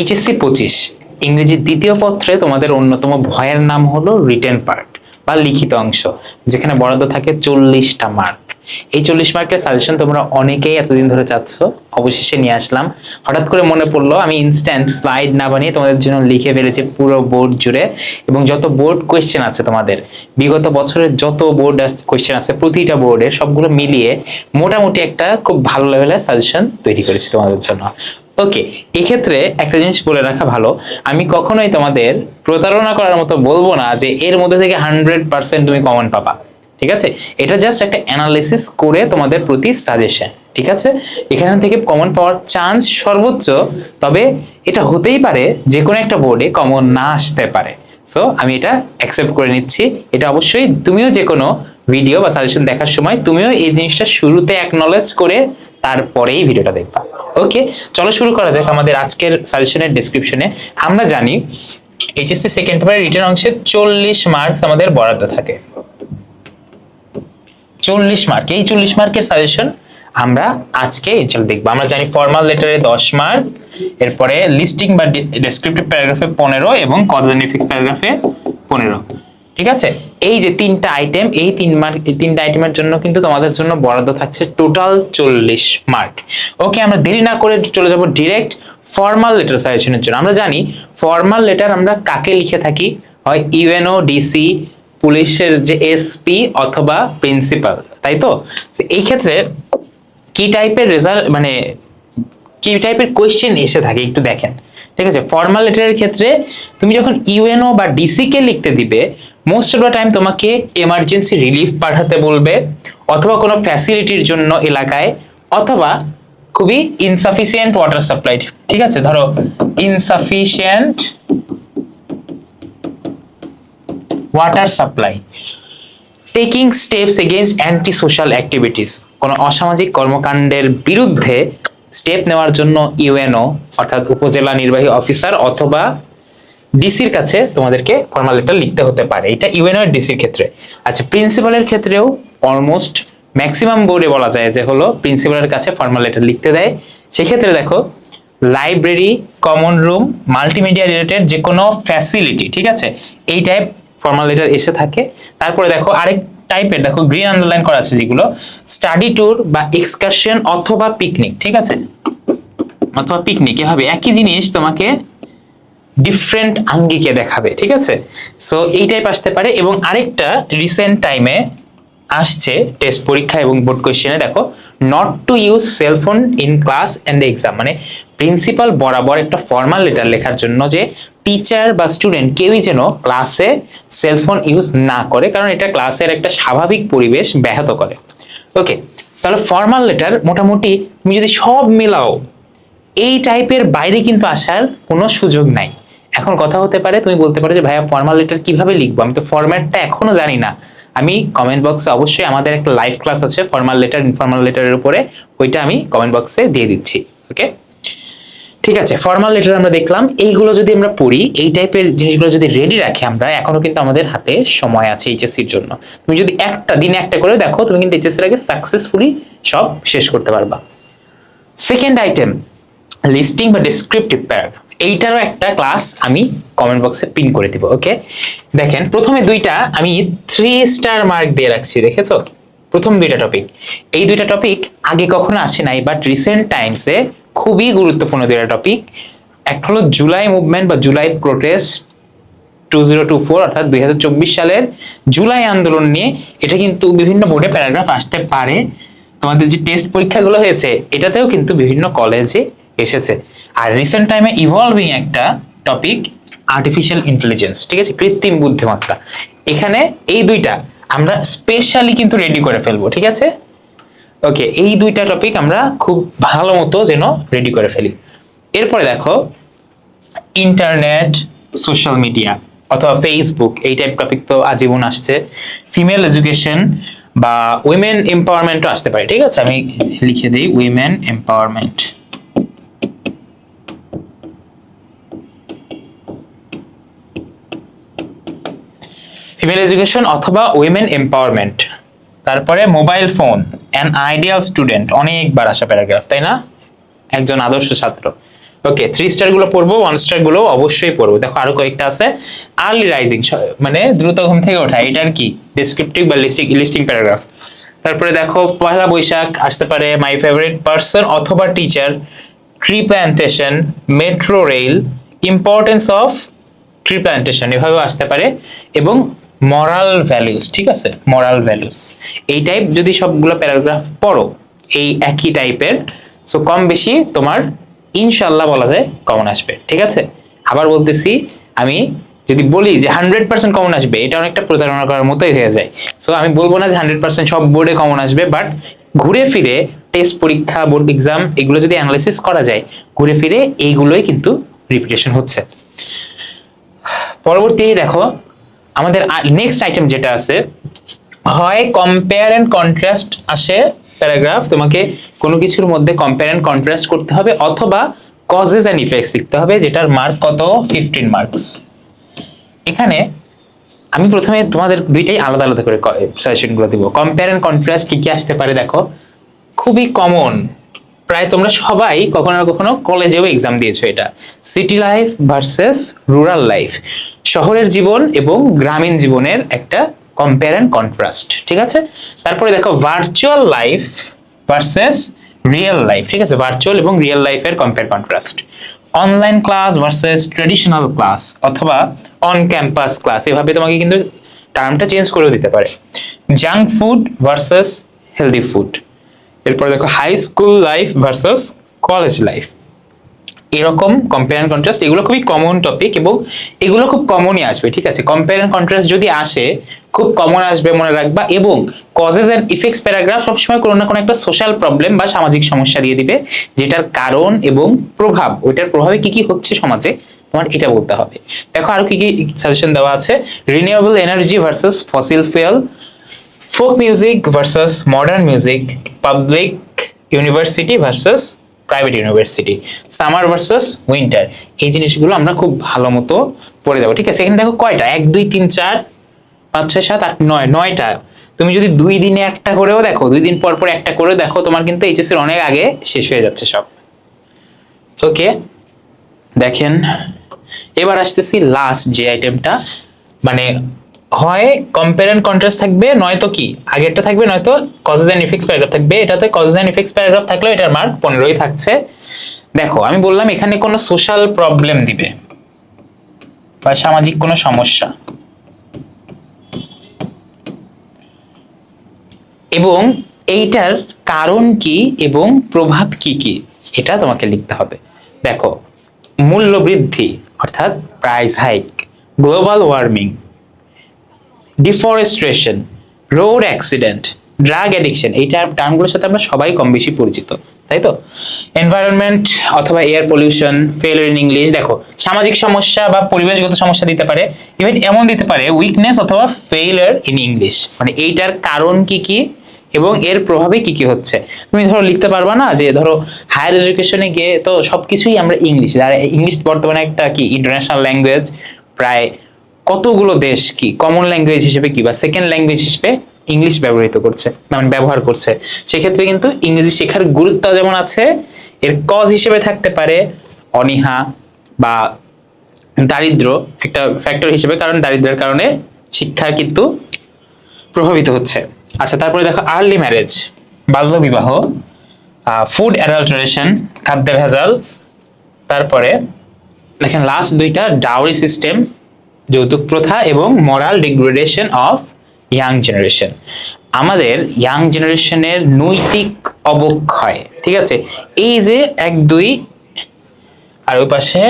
HSC পঁচিশ ইংরেজির দ্বিতীয় পত্রে তোমাদের অন্যতম ভয়ের নাম হলো রিটেন পার্ট বা লিখিত অংশ, যেখানে বরাদ্দ থাকে চল্লিশটা মার্ক এই চল্লিশ মার্কের সাজেশন তোমরা অনেকেই এতদিন ধরে চাচ্ছ, অবশেষে নিয়ে আসলাম। হঠাৎ করে মনে পড়ল, আমি ইনস্ট্যান্ট স্লাইড না বানিয়ে তোমাদের জন্য লিখে ফেলেছি পুরো বোর্ড জুড়ে এবং যত বোর্ড কোয়েশ্চেন আছে তোমাদের, বিগত বছরের যত বোর্ড কোয়েশ্চেন আছে, প্রতিটা বোর্ডে সবগুলো মিলিয়ে মোটামুটি একটা খুব ভালো লেভেলের সাজেশন তৈরি করেছি তোমাদের জন্য। ওকে এক্ষেত্রে একটা জিনিস বলে রাখা ভালো। আমি কখনোই তোমাদের প্রতারণা করার মতো বলব না যে এর মধ্যে থেকে হান্ড্রেড পার্সেন্ট তুমি কমন পাবা। ঠিক আছে? এটা জাস্ট একটা অ্যানালিসিস করে তোমাদের প্রতি সাজেশন ঠিক আছে? এখান থেকে কমন পাওয়ার চান্স সর্বোচ্চ, তবে এটা হতেই পারে যে কোনো একটা বোর্ডে কমন না আসতে পারে। সো আমি এটা অ্যাকসেপ্ট করে নিচ্ছি। এটা অবশ্যই তুমিও যে কোনো ভিডিও বা সাজেশন দেখার সময় তুমিও এই জিনিসটা শুরুতে অ্যাকনলেজ করে তারপরেই ভিডিওটা দেখবা। ওকে চলো শুরু করা যাক আমাদের আজকের সাজেশনের ডেসক্রিপশনে আমরা জানি এইচএসসি সেকেন্ড পেপারের রিটার্ন অংশে চল্লিশ মার্কস আমাদের বরাদ্দ থাকে। চল্লিশ মার্ক এই চল্লিশ মার্কের সাজেশন আমরা আজকে, চল দেখব, আমরা জানি ফর্মাল লেটারে দশ মার্ক এরপরে লিস্টিং বা ডেসক্রিপটিভ প্যারাগ্রাফে পনেরো এবং কজেনিফিক্স প্যারাগ্রাফে পনেরো। ঠিক আছে? এই যে তিনটা আইটেম এই তিন মার্ক এই তিনটা আইটেমের জন্য কিন্তু তোমাদের জন্য বরাদ্দ থাকছে টোটাল চল্লিশ মার্ক ওকে আমরা দেরি না করে চলে যাব ডিরেক্ট ফর্মাল লেটার সাজেশনের জন্য। আমরা জানি ফর্মাল লেটার আমরা কাকে লিখে থাকি? হয় ইউএনও ডিসি পুলিশের যে এসপি অথবা প্রিন্সিপাল তাই তো? এই ক্ষেত্রে কি টাইপের রেজাল্ট মানে কি টাইপের কোয়েশ্চেন এসে থাকে, একটু দেখেন। ঠিক আছে? ফর্মাল লেটারের ক্ষেত্রে তুমি যখন ইউএনও বা ডিসি কে লিখতে দিবে মোস্ট অফ দ্য টাইম তোমাকে এমার্জেন্সি রিলিফ পাঠাতে বলবে অথবা কোনো ফ্যাসিলিটির জন্য এলাকায় অথবা খুবই ইনসাফিসিয়েন্ট ওয়াটার সাপ্লাই ঠিক আছে? ধরো insufficient water supply taking steps against anti social activities কোনো অসামাজিক কর্মকাণ্ডের বিরুদ্ধে স্টেপ নেওয়ার জন্য ইউএনও, অর্থাৎ উপজেলা নির্বাহী অফিসার অথবা ডিসির কাছে তোমাদেরকে ফর্মাল লেটার লিখতে হতে পারে। এটা ইউএনও ডিসির ক্ষেত্রে। আচ্ছা প্রিন্সিপালের ক্ষেত্রেও অলমোস্ট ম্যাক্সিমাম বোর্ডে বলা যায় যে হলো প্রিন্সিপালের কাছে ফর্মাল লেটার লিখতে দেয়। সেক্ষেত্রে দেখো library common room multimedia related যে কোনো ফ্যাসিলিটি ঠিক আছে? এই টাইপ ফর্মাল লেটার এসে থাকে। তারপরে দেখো আরেক টাইপের দেখো গ্রিন আন্ডারলাইন করা আছে যেগুলো স্টাডি ট্যুর বা এক্সকারশন অথবা পিকনিক ঠিক আছে? অথবা পিকনিক এভাবে একই জিনিস তোমাকে ডিফারেন্ট আঙ্গিকে দেখাবে, ঠিক আছে? সো এই টাইপ আসতে পারে এবং আরেকটা রিসেন্ট টাইমে আসছে টেস্ট পরীক্ষা এবং বোর্ড কোয়েশ্চেনে দেখো not to use cellphone in class and exam মানে প্রিন্সিপাল বরাবর একটা ফর্মাল লেটার লেখার জন্য যে টিচার বা স্টুডেন্ট কেউই যেন ক্লাসে সেলফোন ইউজ না করে, কারণ এটা ক্লাসের একটা স্বাভাবিক পরিবেশ ব্যাহত করে। ওকে তাহলে ফর্মাল লেটার মোটামুটি তুমি যদি সব মেলাও, এই টাইপের বাইরে কিন্তু আসার কোনো সুযোগ নাই। এখন কথা হতে পারে, তুমি বলতে পারো যে, ভাইয়া ফর্মাল লেটার কীভাবে লিখব? আমি তো ফরম্যাটটা এখনও জানি না। আমি কমেন্ট বক্সে অবশ্যই আমাদের একটা লাইভ ক্লাস আছে ফর্মাল লেটার ইনফর্মাল লেটারের উপরে, ওইটা আমি কমেন্ট বক্সে দিয়ে দিচ্ছি। ওকে ঠিক আছে ফর্মাল লেটার আমরা দেখলাম, এইগুলো যদি আমরা পড়ি, এই টাইপের জিনিসগুলো যদি রেডি রাখি আমরা, এখনও কিন্তু আমাদের হাতে সময় আছে এইচএসসির জন্য। তুমি যদি একটা, দিনে একটা করে দেখো, তুমি কিন্তু এইচএসসির আগে সাকসেসফুলি সব শেষ করতে পারবা। সেকেন্ড আইটেম লিস্টিং বা ডেসক্রিপটিভ প্যারাগ্রাফ এইটারও একটা ক্লাস আমি কমেন্ট বক্সে পিন করে দিব ওকে দেখেন, প্রথমে দুইটা আমি থ্রি স্টার মার্ক দিয়ে রাখছি, দেখেছ? প্রথম দুইটা টপিক এই দুইটা টপিক আগে কখনো আসে নাই বাট রিসেন্ট টাইমসে খুবই গুরুত্বপূর্ণ দুইটা টপিক একটা হলো জুলাই মুভমেন্ট বা July protest two zero two four অর্থাৎ দুই হাজার চব্বিশ সালের জুলাই আন্দোলন নিয়ে। এটা কিন্তু বিভিন্ন বোর্ডে প্যারাগ্রাফ আসতে পারে। তোমাদের যে টেস্ট পরীক্ষাগুলো হয়েছে, এটাতেও কিন্তু বিভিন্ন কলেজে এসেছে। আর রিসেন্ট টাইমে ইভলভিং একটা টপিক আর্টিফিশিয়াল ইন্টেলিজেন্স ঠিক আছে? কৃত্রিম বুদ্ধিমত্তা। এখানে এই দুইটা আমরা স্পেশালি কিন্তু রেডি করে ফেলব, ঠিক আছে? ওকে এই দুইটা টপিক আমরা খুব ভালো মতো যেন রেডি করে ফেলি। এরপরে দেখো ইন্টারনেট সোশ্যাল মিডিয়া অথবা ফেসবুক এই টাইপ টপিক তো আজীবন আসছে। ফিমেল এডুকেশন বা উইমেন এম্পাওয়ারমেন্টও আসতে পারে, ঠিক আছে? আমি লিখে দিই উইমেন এম্পাওয়ারমেন্ট ফিমেল এডুকেশন অথবা উইমেন এম্পাওয়ারমেন্ট তারপরে mobile phone an ideal student অনেকবার আসা প্যারাগ্রাফ তাই না? একজন আদর্শ ছাত্র। ওকে থ্রি স্টারগুলো পড়ব ওয়ান স্টারগুলো অবশ্যই পড়ব। দেখো আরও কয়েকটা আছে। আর্লি রাইজিং মানে দ্রুত ঘুম থেকে ওঠা, এটার কি? ডেসক্রিপটিভ বা লিস্টিং লিস্টিং প্যারাগ্রাফ তারপরে দেখো, পয়লা বৈশাখ আসতে পারে মাই ফেভারিট পার্সন অথবা teacher tree plantation metro rail importance of tree plantation এভাবেও আসতে পারে। এবং মরাল ভ্যালুস ঠিক আছে? মরাল ভ্যালুস এই টাইপ যদি সবগুলো প্যারাগ্রাফ পড়ো, এই একই টাইপের সো কম বেশি তোমার ইনশাল্লাহ বলা যায় কমন আসবে, ঠিক আছে? আবার বলতেছি, আমি যদি বলি যে হান্ড্রেড পার্সেন্ট কমন আসবে, এটা অনেকটা প্রতারণা করার মতোই হয়ে যায়। সো আমি বলব না যে হান্ড্রেড পার্সেন্ট সব বোর্ডে কমন আসবে বাট ঘুরে ফিরে টেস্ট পরীক্ষা বোর্ড এক্সাম এগুলো যদি অ্যানালাইসিস করা যায়, ঘুরে ফিরে এইগুলোই কিন্তু রিপিটেশন হচ্ছে। পরবর্তী দেখো আমাদের নেক্সট আইটেম যেটা আছে, হয় কম্পেয়ার অ্যান্ড কন্ট্রাস্ট আসে প্যারাগ্রাফ তোমাকে কোনো কিছুর মধ্যে কম্পেয়ার অ্যান্ড কন্ট্রাস্ট করতে হবে অথবা কজেস অ্যান্ড ইফেক্টস শিখতে হবে, যেটার মার্ক কত? ফিফটিন মার্কস এখানে আমি প্রথমে তোমাদের দুইটাই আলাদা আলাদা করে সাজেশনগুলো দিব। কম্পেয়ার অ্যান্ড কন্ট্রাস্ট কী কি আসতে পারে দেখো? খুবই কমন প্রায় তোমরা সবাই কখনো না কখনো কলেজেও এক্সাম দিয়েছ এটা। City life versus rural life শহরের জীবন এবং গ্রামীণ জীবনের একটা কম্পেয়ার অ্যান্ড কন্ট্রাস্ট ঠিক আছে? তারপরে দেখো virtual life versus real life ঠিক আছে? ভার্চুয়াল এবং রিয়েল লাইফের compare contrast online class versus traditional class অথবা অন ক্যাম্পাস ক্লাস এভাবে তোমাকে কিন্তু টার্মটা চেঞ্জ করেও দিতে পারে। Junk food versus healthy food এরপর দেখো high school life versus college life এরকম কম্পেয়ার অ্যান্ড কন্ট্রাস্ট এগুলো খুবই কমন টপিক এবং এগুলো খুব কমনই আসবে, ঠিক আছে? কম্পেয়ার অ্যান্ড কন্ট্রাস্ট যদি আসে, খুব কমন আসবে মনে রাখবা এবং কজেস অ্যান্ড ইফেক্টস প্যারাগ্রাফ সবসময় কোনো না কোনো একটা সোশ্যাল প্রবলেম বা সামাজিক সমস্যা দিয়ে দিবে, যেটার কারণ এবং প্রভাব, ওইটার প্রভাবে কি কি হচ্ছে সমাজে, তোমার এটা বলতে হবে। দেখো আরও কি কি সাজেশন দেওয়া আছে renewable energy versus fossil fuel folk music versus modern music public university versus private university summer versus winter এই জিনিসগুলো আমরা খুব ভালো মতো পড়ে যাব। ঠিক আছে, এখানে দেখো কয়টা? এক, দুই, তিন, চার, পাঁচ, ছয়, সাত, আট, নয়, নয়টা। তুমি যদি দুই দিনে একটা করেও দেখো, দুই দিন পর পর একটা করেও দেখো, তোমার কিন্তু এইচএস এর অনেক আগে শেষ হয়ে যাচ্ছে সব। ওকে, দেখেন। এবার আসতেছি লাস্ট যে আইটেমটা মানে হয় কম্পেয়ার অ্যান্ড কন্ট্রাস্ট থাকবে, নয়তো কি? আগেরটা থাকবে, নয়তো কজেস অ্যান্ড ইফেক্টস প্যারাগ্রাফ থাকবে। এটাতে কজেস অ্যান্ড ইফেক্টস প্যারাগ্রাফ এটার মার্ক পনেরোই থাকছে। দেখো, আমি বললাম এখানে কোনো সোশ্যাল প্রবলেম দিবে বা সামাজিক কোনো সমস্যা। এবং এইটার কারণ কি এবং প্রভাব কি কি, এটা তোমাকে লিখতে হবে। দেখো মূল্য বৃদ্ধি অর্থাৎ price hike global warming deforestation road accident drug addiction এই টার্মগুলোর সাথে আমরা সবাই কম বেশি পরিচিত, তাই তো? এনভায়রনমেন্ট অথবা এয়ার পলিউশন ফেলার ইন ইংলিশ দেখো, সামাজিক সমস্যা বা পরিবেশগত সমস্যা দিতে পারে ইভেন এমন দিতে পারে উইকনেস অথবা ফেইলার ইন ইংলিশ মানে এইটার কারণ কি কি এবং এর প্রভাবে কি কি হচ্ছে? তুমি ধরো লিখতে পারবা না যে, ধরো হায়ার এডুকেশনে গিয়ে তো সবকিছুই আমরা ইংলিশ আর ইংলিশ বর্তমানে একটা কি ইন্টারন্যাশনাল ল্যাঙ্গুয়েজ প্রায় কতগুলো দেশ কি কমন ল্যাঙ্গুয়েজ হিসেবে কি বা সেকেন্ড ল্যাঙ্গুয়েজ হিসেবে ইংলিশ ব্যবহৃত করছে মানে ব্যবহার করছে? সেক্ষেত্রে কিন্তু ইংরেজি শেখার গুরুত্ব যেমন আছে, এর কজ হিসেবে থাকতে পারে অনীহা বা দারিদ্র একটা ফ্যাক্টর হিসেবে, কারণ দারিদ্রের কারণে শিক্ষা কিন্তু প্রভাবিত হচ্ছে। আচ্ছা তারপরে দেখো আর্লি ম্যারেজ বাল্য বিবাহ ফুড অ্যাডাল্টারেশন খাদ্য ভেজাল, তারপরে দেখেন লাস্ট দুইটা ডাউরি সিস্টেম যৌতুক প্রথা এবং moral degradation of young generation আমাদের ইয়াং জেনারেশনের নৈতিক অবক্ষয়, ঠিক আছে? এই যে এক, দুই, আর ওই পাশে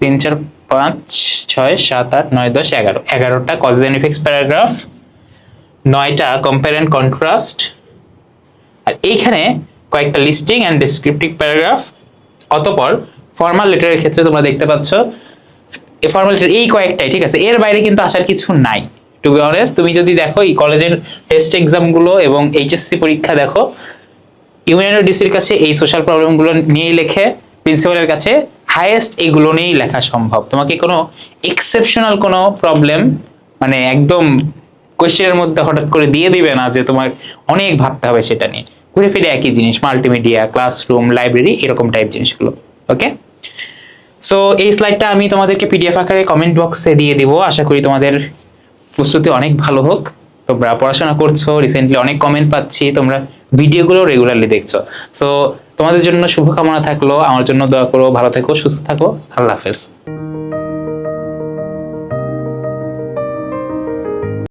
তিন, চার, পাঁচ, ছয়, সাত, আট, নয়, দশ, এগারো। এগারোটা কজ প্যারাগ্রাফ নয়টা কম্পেয়ার অ্যান্ড কন্ট্রাস্ট আর এইখানে কয়েকটা লিস্টিং অ্যান্ড ডেসক্রিপটিভ প্যারাগ্রাফ অতপর ফর্মাল লেটারের ক্ষেত্রে তোমরা দেখতে পাচ্ছ এই ফর্মাল এই কয়েকটাই, ঠিক আছে? এর বাইরে কিন্তু আসার কিছু নাই। টু বি অনেস্ট তুমি যদি দেখো, এই কলেজের টেস্ট এক্সামগুলো এবং এইচএসসি পরীক্ষা দেখো ইউনিয়ন ডিসির কাছে এই সোশ্যাল প্রবলেমগুলো নিয়েই লেখে প্রিন্সিপালের কাছে হাইয়েস্ট এগুলো নিয়েই লেখা সম্ভব। তোমাকে কোনো এক্সেপশনাল কোনো প্রবলেম মানে একদম কোয়েশ্চেনের মধ্যে হঠাৎ করে দিয়ে দিবে না যে তোমার অনেক ভাবতে হবে সেটা নিয়ে। ঘুরে ফিরে একই জিনিস মাল্টিমিডিয়া ক্লাসরুম লাইব্রেরি এরকম টাইপ জিনিসগুলো ওকে সো এই স্লাইডটা আমি তোমাদেরকে পিডিএফ আকারে কমেন্ট বক্সে দিয়ে দিব। আশা করি তোমাদের প্রস্তুতি অনেক ভালো হোক। তোমরা পড়াশোনা করছ রিসেন্টলি অনেক কমেন্ট পাচ্ছি, তোমরা ভিডিওগুলো রেগুলারলি দেখছ। সো তোমাদের জন্য শুভকামনা থাকল। আমার জন্য দয়া করো। ভালো থেকো, সুস্থ থাকো। আল্লাহ হাফেজ।